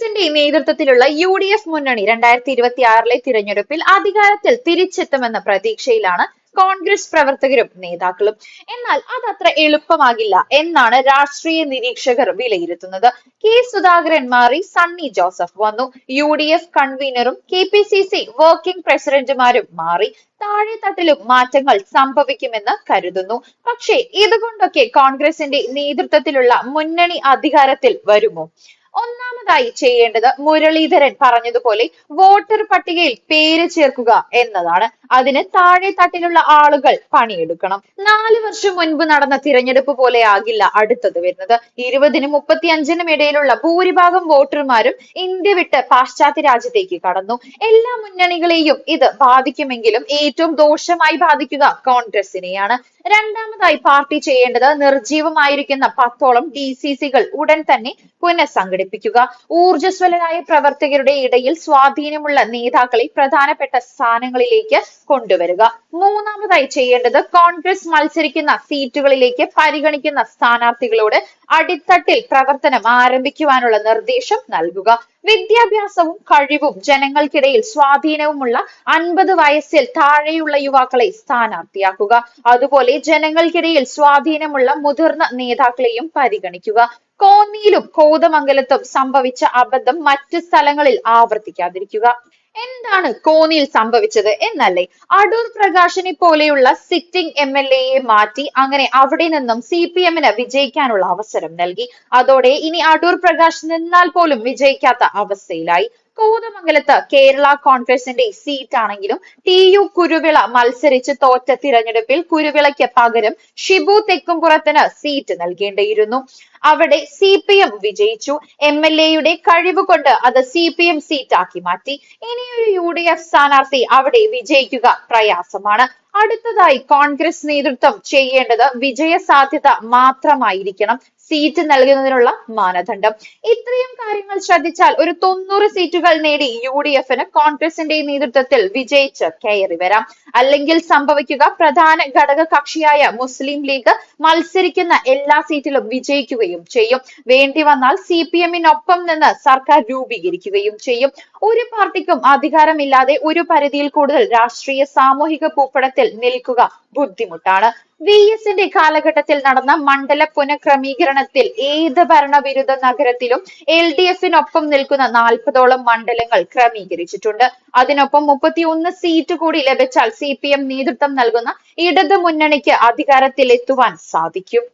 കോൺഗ്രസിന്റെ നേതൃത്വത്തിലുള്ള U D F മുന്നണി രണ്ടായിരത്തി ഇരുപത്തി ആറിലെ തിരഞ്ഞെടുപ്പിൽ അധികാരത്തിൽ തിരിച്ചെത്തുമെന്ന പ്രതീക്ഷയിലാണ് കോൺഗ്രസ് പ്രവർത്തകരും നേതാക്കളും. എന്നാൽ അതത്ര എളുപ്പമാകില്ല എന്നാണ് രാഷ്ട്രീയ നിരീക്ഷകർ വിലയിരുത്തുന്നത്. കെ സുധാകരൻ മാറി സണ്ണി ജോസഫ് വന്നു. U D F കൺവീനറും K P C C working പ്രസിഡന്റുമാരും മാറി. താഴെത്തട്ടിലും മാറ്റങ്ങൾ സംഭവിക്കുമെന്ന് കരുതുന്നു. പക്ഷേ ഇതുകൊണ്ടൊക്കെ കോൺഗ്രസിന്റെ നേതൃത്വത്തിലുള്ള മുന്നണി അധികാരത്തിൽ വരുമോ? ഒന്നാമതായി ചെയ്യേണ്ടത് മുരളീധരൻ പറഞ്ഞതുപോലെ വോട്ടർ പട്ടികയിൽ പേര് ചേർക്കുക എന്നതാണ്. അതിന് താഴെ തട്ടിലുള്ള ആളുകൾ പണിയെടുക്കണം. നാല് വർഷം മുൻപ് നടന്ന തിരഞ്ഞെടുപ്പ് പോലെ ആകില്ല അടുത്തത് വരുന്നത്. ഇരുപതിനും മുപ്പത്തിയഞ്ചിനും ഇടയിലുള്ള ഭൂരിഭാഗം വോട്ടർമാരും ഇന്ത്യ വിട്ട് പാശ്ചാത്യ രാജ്യത്തേക്ക് കടന്നു. എല്ലാ മുന്നണികളെയും ഇത് ബാധിക്കുമെങ്കിലും ഏറ്റവും ദോഷമായി ബാധിക്കുക കോൺഗ്രസിനെയാണ്. രണ്ടാമതായി പാർട്ടി ചെയ്യേണ്ടത് നിർജീവമായിരിക്കുന്ന പത്തോളം ഡി സി സികൾ ഉടൻ തന്നെ പുനഃസംഘടിപ്പിക്കുക. ഊർജസ്വലരായ പ്രവർത്തകരുടെ ഇടയിൽ സ്വാധീനമുള്ള നേതാക്കളെ പ്രധാനപ്പെട്ട സ്ഥാനങ്ങളിലേക്ക് കൊണ്ടുവരിക. മൂന്നാമതായി ചെയ്യേണ്ടത് കോൺഗ്രസ് മത്സരിക്കുന്ന സീറ്റുകളിലേക്ക് പരിഗണിക്കുന്ന സ്ഥാനാർത്ഥികളോട് അടിത്തട്ടിൽ പ്രവർത്തനം ആരംഭിക്കുവാനുള്ള നിർദ്ദേശം നൽകുക. വിദ്യാഭ്യാസവും കഴിവും ജനങ്ങൾക്കിടയിൽ സ്വാധീനവുമുള്ള അൻപത് വയസ്സിൽ താഴെയുള്ള യുവാക്കളെ സ്ഥാനാർത്ഥിയാക്കുക. അതുപോലെ ജനങ്ങൾക്കിടയിൽ സ്വാധീനമുള്ള മുതിർന്ന നേതാക്കളെയും പരിഗണിക്കുക. കോന്നിയിലും കോതമംഗലത്തും സംഭവിച്ച അബദ്ധം മറ്റു സ്ഥലങ്ങളിൽ ആവർത്തിക്കാതിരിക്കുക. എന്താണ് കോന്നിയിൽ സംഭവിച്ചത് എന്നല്ലേ? അടൂർ പ്രകാശിനെ പോലെയുള്ള സിറ്റിംഗ് എം എൽ എയെ മാറ്റി അങ്ങനെ അവിടെ നിന്നും സി പി എമ്മിന് വിജയിക്കാനുള്ള അവസരം നൽകി. അതോടെ ഇനി അടൂർ പ്രകാശ് നിന്നാൽ പോലും വിജയിക്കാത്ത അവസ്ഥയിലായി. കോതമംഗലത്ത് കേരള കോൺഗ്രസിന്റെ സീറ്റ് ആണെങ്കിലും ടി യു കുരുവിള മത്സരിച്ച് തോറ്റ തിരഞ്ഞെടുപ്പിൽ കുരുവിളയ്ക്ക് പകരം ഷിബു തെക്കുംപുറത്തിന് സീറ്റ് നൽകേണ്ടിയിരുന്നു. അവിടെ സി പി എം വിജയിച്ചു. എം എൽ എയുടെ കഴിവ് കൊണ്ട് അത് സി പി എം സീറ്റാക്കി മാറ്റി. ഇനിയൊരു യു ഡി എഫ് സ്ഥാനാർത്ഥി അവിടെ വിജയിക്കുക പ്രയാസമാണ്. അടുത്തതായി കോൺഗ്രസ് നേതൃത്വം ചെയ്യേണ്ടത് വിജയ സാധ്യത മാത്രമായിരിക്കണം. സീറ്റ് നൽകുന്നതിനുള്ള മാനദണ്ഡം. ഇത്രയും കാര്യങ്ങൾ ശ്രദ്ധിച്ചാൽ ഒരു തൊണ്ണൂറ് സീറ്റുകൾ നേടി യു ഡി എഫിന് കോൺഗ്രസിന്റെ നേതൃത്വത്തിൽ വിജയിച്ച് കയറി വരാം. അല്ലെങ്കിൽ സംഭവിക്കുക പ്രധാന ഘടക കക്ഷിയായ മുസ്ലിം ലീഗ് മത്സരിക്കുന്ന എല്ലാ സീറ്റിലും വിജയിക്കുകയും ചെയ്യും. വേണ്ടി വന്നാൽ സി പി എമ്മിനൊപ്പം നിന്ന് സർക്കാർ രൂപീകരിക്കുകയും ചെയ്യും. ഒരു പാർട്ടിക്കും അധികാരമില്ലാതെ ഒരു പരിധിയിൽ കൂടുതൽ രാഷ്ട്രീയ സാമൂഹിക ഭൂപടത്തിൽ നിൽക്കുക ബുദ്ധിമുട്ടാണ്. വി എസിന്റെ കാലഘട്ടത്തിൽ നടന്ന മണ്ഡല പുനഃക്രമീകരണത്തിൽ ഏത് ഭരണവിരുദ്ധ നഗരത്തിലും എൽ ഡി എഫിനൊപ്പം നിൽക്കുന്ന നാൽപ്പതോളം മണ്ഡലങ്ങൾ ക്രമീകരിച്ചിട്ടുണ്ട്. അതിനൊപ്പം മുപ്പത്തിയൊന്ന് സീറ്റ് കൂടി ലഭിച്ചാൽ സി പി എം നേതൃത്വം നൽകുന്ന ഇടതു മുന്നണിക്ക് അധികാരത്തിൽ എത്തുവാൻ സാധിക്കും.